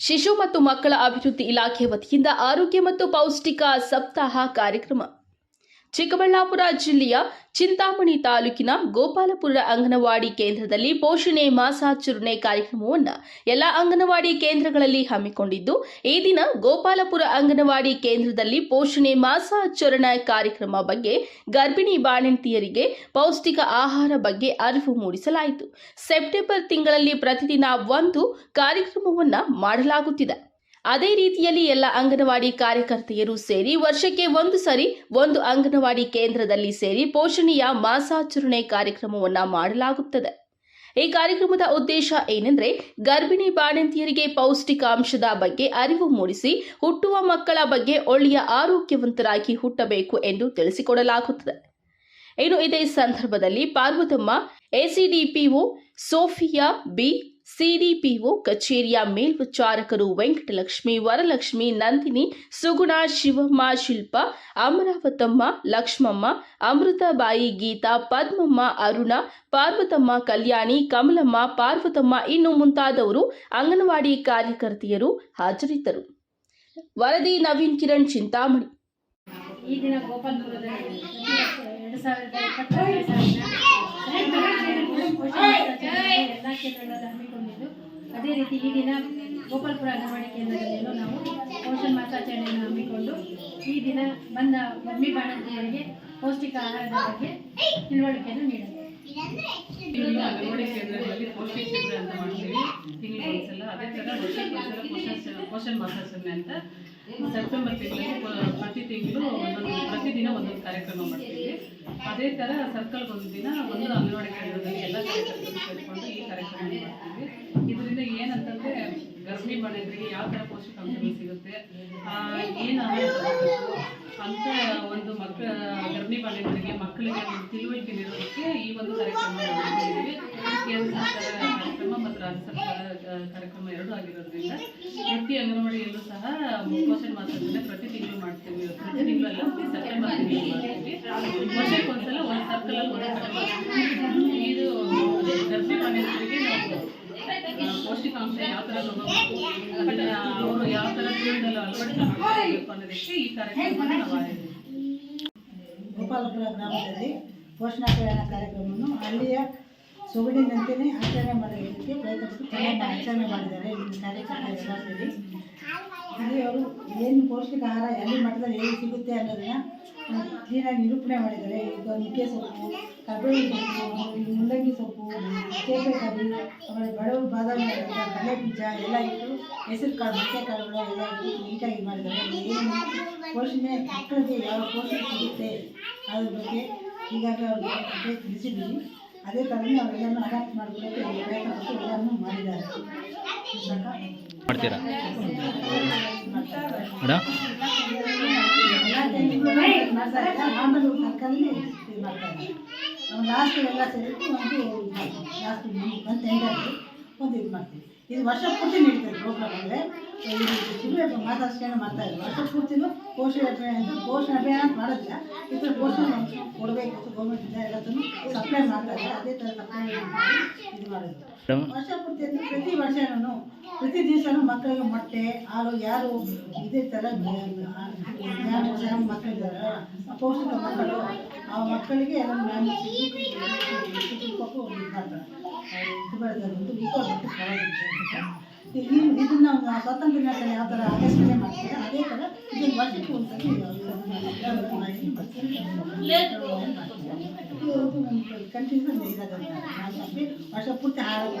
ಶಿಶು ಮತ್ತು ಮಕ್ಕಳ ಅಭಿವೃದ್ಧಿ ಇಲಾಖೆ ವತಿಯಿಂದ ಆರೋಗ್ಯ ಮತ್ತು ಪೌಷ್ಟಿಕ ಸಪ್ತಾಹ ಕಾರ್ಯಕ್ರಮ. ಚಿಕ್ಕಬಳ್ಳಾಪುರ ಜಿಲ್ಲೆಯ ಚಿಂತಾಮಣಿ ತಾಲೂಕಿನ ಗೋಪಾಲಪುರ ಅಂಗನವಾಡಿ ಕೇಂದ್ರದಲ್ಲಿ ಪೋಷಣೆ ಮಾಸಾಚರಣೆ ಕಾರ್ಯಕ್ರಮವನ್ನು ಎಲ್ಲ ಅಂಗನವಾಡಿ ಕೇಂದ್ರಗಳಲ್ಲಿ ಹಮ್ಮಿಕೊಂಡಿದ್ದು, ಈ ದಿನ ಗೋಪಾಲಪುರ ಅಂಗನವಾಡಿ ಕೇಂದ್ರದಲ್ಲಿ ಪೋಷಣೆ ಮಾಸಾಚರಣೆ ಕಾರ್ಯಕ್ರಮ ಬಗ್ಗೆ ಗರ್ಭಿಣಿ ಬಾಣಂತಿಯರಿಗೆ ಪೌಷ್ಟಿಕ ಆಹಾರ ಬಗ್ಗೆ ಅರಿವು ಮೂಡಿಸಲಾಯಿತು. ಸೆಪ್ಟೆಂಬರ್ ತಿಂಗಳಲ್ಲಿ ಪ್ರತಿದಿನ ಒಂದು ಕಾರ್ಯಕ್ರಮವನ್ನು ಮಾಡಲಾಗುತ್ತಿದೆ. ಅದೇ ರೀತಿಯಲ್ಲಿ ಎಲ್ಲ ಅಂಗನವಾಡಿ ಕಾರ್ಯಕರ್ತೆಯರು ಸೇರಿ ವರ್ಷಕ್ಕೆ ಒಂದು ಸರಿ ಒಂದು ಅಂಗನವಾಡಿ ಕೇಂದ್ರದಲ್ಲಿ ಸೇರಿ ಪೋಷಣೆಯ ಮಾಸಾಚರಣೆ ಕಾರ್ಯಕ್ರಮವನ್ನು ಮಾಡಲಾಗುತ್ತದೆ. ಈ ಕಾರ್ಯಕ್ರಮದ ಉದ್ದೇಶ ಏನೆಂದರೆ ಗರ್ಭಿಣಿ ಬಾಣಂತಿಯರಿಗೆ ಪೌಷ್ಟಿಕಾಂಶದ ಬಗ್ಗೆ ಅರಿವು ಮೂಡಿಸಿ ಹುಟ್ಟುವ ಮಕ್ಕಳ ಬಗ್ಗೆ ಒಳ್ಳೆಯ ಆರೋಗ್ಯವಂತರಾಗಿ ಹುಟ್ಟಬೇಕು ಎಂದು ತಿಳಿಸಿಕೊಡಲಾಗುತ್ತದೆ. ಇನ್ನು ಇದೇ ಸಂದರ್ಭದಲ್ಲಿ Parvathamma ACDPO Sophia B CDPO ಕಚೇರಿಯ ಮೇಲ್ವಿಚಾರಕರು ವೆಂಕಟಲಕ್ಷ್ಮಿ, ವರಲಕ್ಷ್ಮಿ, ನಂದಿನಿ, ಸುಗುಣ, ಶಿವಮ್ಮ, ಶಿಲ್ಪ, ಅಮರಾವತಮ್ಮ, ಲಕ್ಷ್ಮಮ್ಮ, ಅಮೃತಬಾಯಿ ಗೀತಾ, ಪದ್ಮಮ್ಮ, ಅರುಣ, ಪಾರ್ವತಮ್ಮ ಕಲ್ಯಾಣಿ, ಕಮಲಮ್ಮ, ಪಾರ್ವತಮ್ಮ ಇನ್ನು ಮುಂತಾದವರು ಅಂಗನವಾಡಿ ಕಾರ್ಯಕರ್ತೆಯರು ಹಾಜರಿದ್ದರು. ವರದಿ ನವೀನ್ ಕಿರಣ್, ಚಿಂತಾಮಣಿ. ಈ ದಿನ ಎರಡು ಎಲ್ಲ ಹಮ್ಮಿಕೊಂಡಿದ್ದು ಅದೇ ರೀತಿ ಈ ದಿನ ಗೋಪಾಲ್ಪುರ ಅಂಗನವಾಡಿ ಕೇಂದ್ರದಲ್ಲೂ ನಾವು ಪೋಷಣ್ ಮಾಸಾಚರಣೆಯನ್ನು ಹಮ್ಮಿಕೊಂಡು ಈ ದಿನ ಬಂದ ಗರ್ಮಿ ಬಾಣಂತಿಯರಿಗೆ ಪೌಷ್ಟಿಕ ಆಹಾರದ ಬಗ್ಗೆ ತಿಳುವಳಿಕೆಯನ್ನು ನೀಡಲಾಗಿದೆ ಅಂಗನವಾಡಿ ಕೇಂದ್ರಗಳಲ್ಲಿ ಪೌಷ್ಟಿಕ ಶಿಬಿರ ಅಂತ ಮಾಡ್ತೀವಿ. ತಿಂಗಳಿಗೆ ಒಂದ್ಸಲ, ಅದೇ ಥರ ವರ್ಷಕ್ಕೊಂದ್ಸಲ ಪೋಷಣ ಪೋಷಣ್ ಮಾಸಾಚರಣೆ ಅಂತ ಸೆಪ್ಟೆಂಬರ್ ತಿಂಗಳಲ್ಲಿ ಪ್ರತಿ ತಿಂಗಳು ಒಂದೊಂದು ಪ್ರತಿದಿನ ಒಂದೊಂದು ಕಾರ್ಯಕ್ರಮ ಮಾಡ್ತೀವಿ. ಅದೇ ಥರ ಸರ್ಕಲ್ಗೆ ಒಂದು ದಿನ ಒಂದು ಅಂಗನವಾಡಿ ಕೇಂದ್ರದಲ್ಲಿ ಎಲ್ಲ ಕಾರ್ಯಕ್ರಮ ಸೇರಿಕೊಂಡು ಈ ಕಾರ್ಯಕ್ರಮ ಮಾಡ್ತೀವಿ. ಬಾಣಂತರಿಗೆ ಯಾವ ಥರ ಪೋಷಕಾಂಶಗಳು ಸಿಗುತ್ತೆ? ಏನು ಅಂತ ಒಂದು ಮಕ್ಕಳ ಗರ್ಭಿಣಿ ಬಾಲಕರಿಗೆ ಮಕ್ಕಳಿಗೆ ತಿಳುವಳಿಕೆ ನೀಡೋದಕ್ಕೆ ಈ ಒಂದು ಕಾರ್ಯಕ್ರಮ ಕಾರ್ಯಕ್ರಮ ಮತ್ತು ರಾಜ್ಯ ಸರ್ಕಾರ ಕಾರ್ಯಕ್ರಮ ಎರಡೂ ಆಗಿರೋದ್ರಿಂದ ಪ್ರತಿ ಅಂಗನವಾಡಿಯಲ್ಲೂ ಸಹ ಪೋಷಣೆ ಮಾಸಾಚರಣೆ ಪ್ರತಿ ತಿಂಗಳು ಮಾಡ್ತೀವಿ. ಪ್ರತಿ ತಿಂಗಳಲ್ಲ ಸೆಪ್ಟೆಂಬರ್ ತಿಂಗಳು ಮಾಡ್ತೀವಿ. ವರ್ಷಕ್ಕೊಂದ್ಸಲ ಒಂದು ಸರ್ಕಲಲ್ಲಿ ಒಂದು. ಇದು ಗರ್ಭಿಣಿ ಬಾಲಕರಿಗೆ ನಾವು ಪೌಷ್ಟಿಕಾಂಶ ಯಾವ ಅವರು ಯಾವ ಈ ಗೋಪಾಲಪುರ ಗ್ರಾಮದಲ್ಲಿ ಪೋಷಣಾ ಕಲ್ಯಾಣ ಕಾರ್ಯಕ್ರಮವನ್ನು ಹಳ್ಳಿಯ ಸೊಗಡಿನಂತೆಯೇ ಆಚರಣೆ ಮಾಡೋದಕ್ಕೆ ಪ್ರಯತ್ನಿಸಿ, ಚೆನ್ನಾಗಿ ಆಚರಣೆ ಮಾಡಿದ್ದಾರೆ. ಇಲ್ಲಿ ಕಾರ್ಯಕ್ರಮ ಅವರು ಏನು ಪೌಷ್ಟಿಕ ಆಹಾರ ಎಲ್ಲಿ ಮಟ್ಟದಲ್ಲಿ ಹೇಗೆ ಸಿಗುತ್ತೆ ಅನ್ನೋದನ್ನು ಕ್ಲೀನಾಗಿ ನಿರೂಪಣೆ ಮಾಡಿದ್ದಾರೆ. ಈಗ ನುಗ್ಗೆ ಸೊಪ್ಪು, ಕರ್ಬೇವಿನ ಸೊಪ್ಪು, ಮುಲ್ಲಂಗಿ ಸೊಪ್ಪು ಚೇಪೆಕಾಯಿ ಆಮೇಲೆ ಬಡವರು ಬಾದಾಮಿ ಕಡಲೆ ಬೀಜ ಎಲ್ಲ ಇಟ್ಟು ಹೆಸರು ಕಾಳು ಮೊಟ್ಟೆ ಕಾಳುಗಳು ಎಲ್ಲ ಇಟ್ಟು ನೀಟಾಗಿ ಮಾಡಿದ್ದಾರೆ. ಏನು ಪೋಷಣೆ ಮಕ್ಕಳಿಗೆ ಯಾವ ಪೋಷಣೆ ಸಿಗುತ್ತೆ ಅದ್ರ ಬಗ್ಗೆ ಈಗಾಗಲೇ ಅವ್ರಿಗೆ ತಿಳಿಸಿದ್ದೀವಿ. ಅದೇ ಥರನೇ ಅವರೆಲ್ಲನೂ ಅಡಾಪ್ಟ್ ಮಾಡ್ಕೊಳ್ಳೋಕೆ ಪ್ರಯತ್ನ ಪಟ್ಟು ಎಲ್ಲನೂ ಮಾಡಿದ್ದಾರೆ? ಮಾಡ್ತೀರಾ ಮಾಡ್ತಾರೆ. ಆಮೇಲೆ ಲಾಸ್ಟ್ ಎಲ್ಲ ಸೇರಿಟ್ಟು ಒಂದು ಲಾಸ್ಟ್ ಒಂದು ಒಂದು ಇದು ಮಾಡ್ತೀವಿ ಇದು ವರ್ಷ ಪೂರ್ತಿ ನೀಡ್ತೀವಿ ಪ್ರೋಗ್ರಾಮ್ ಅಂದರೆ ಶಿಬಿರ ಮಾತಾಡ್ಸ್ಕೊಂಡು ಮಾಡ್ತಾ ಇದ್ದೀವಿ ವರ್ಷ ಪೂರ್ತಿನೂ ಪೋಷಣ ಅಭಿಯಾನ ಅಂತ ಪೋಷಣ ಅಭಿಯಾನ ಅಂತ ಮಾಡೋದಿಲ್ಲ ಈ ಥರ ಪೋಷಣೆ ಕೊಡಬೇಕು ಗೌರ್ಮೆಂಟಿಂದ ಎಲ್ಲದನ್ನು ಸಪ್ಲೈ ಮಾಡ್ತಾ ಇದ್ದಾರೆ ಅದೇ ಥರ ಸಪ್ಲೈ ಇದು ಮಾಡೋದು ವರ್ಷ ಪೂರ್ತಿ ಅಂದರೆ ಪ್ರತಿ ವರ್ಷನೂ ಪ್ರತಿ ದಿವಸನೂ ಮಕ್ಕಳಿಗೆ ಮೊಟ್ಟೆ ಹಾಲು ಯಾರು ಇದೇ ಥರ ಮಕ್ಕಳಿದ್ದಾರೆ? ಪೌಷ್ಟಿಕ ಮಕ್ಕಳು ಆ ಮಕ್ಕಳಿಗೆ ಎಲ್ಲ ಮ್ಯಾಮ್ ಕೊಟ್ಟು ಇದು ಮಾಡ್ತಾರೆ ಇದು ಮಾಡ್ತಾರೆ ಒಂದು ಈಕ್ವಲ್ ಮತ್ತು ಈ ಇದನ್ನ ನಾವು ಸ್ವಾತಂತ್ರ್ಯ ದಿನಾಚರಣೆ ಯಾವ ಥರ ಆಚರಣೆ ಮಾಡ್ತಾರೆ? ಅದೇ ಥರ ಇದನ್ನು ವರ್ಷಕ್ಕೆ ಒಂದ್ಸತಿ ಇದನ್ನು ಮಾಡಿ ಮಾಡ್ತಾರೆ. ಇದು ಒಂದು ಕಂಟಿನ್ಯೂ ಇರೋದಂತ ವರ್ಷ ಪೂರ್ತಿ ಹಾಳು ಮಕ್ಕಳಿಗೆ